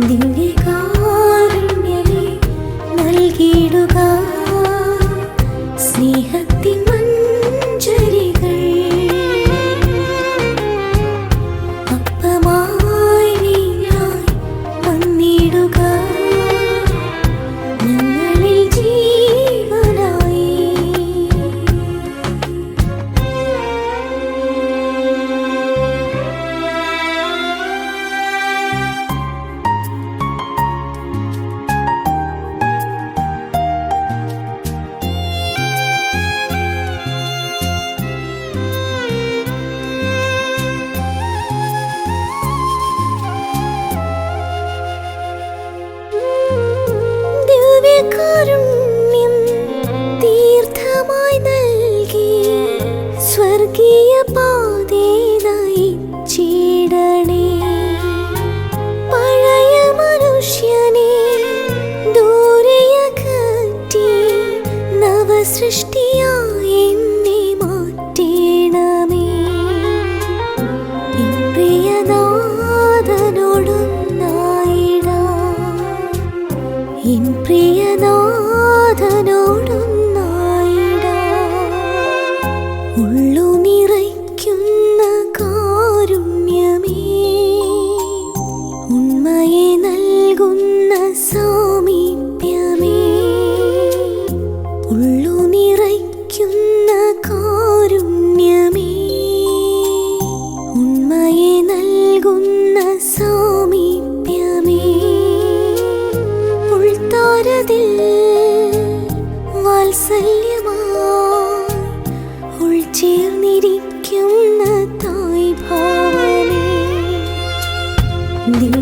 ദിവ്യകാരുണ്യമേ നൽകിയിടുക. സ്നേഹത്തിൻ I could remember. ഉള്ളു ദിവ്യകാരുണ്യമേ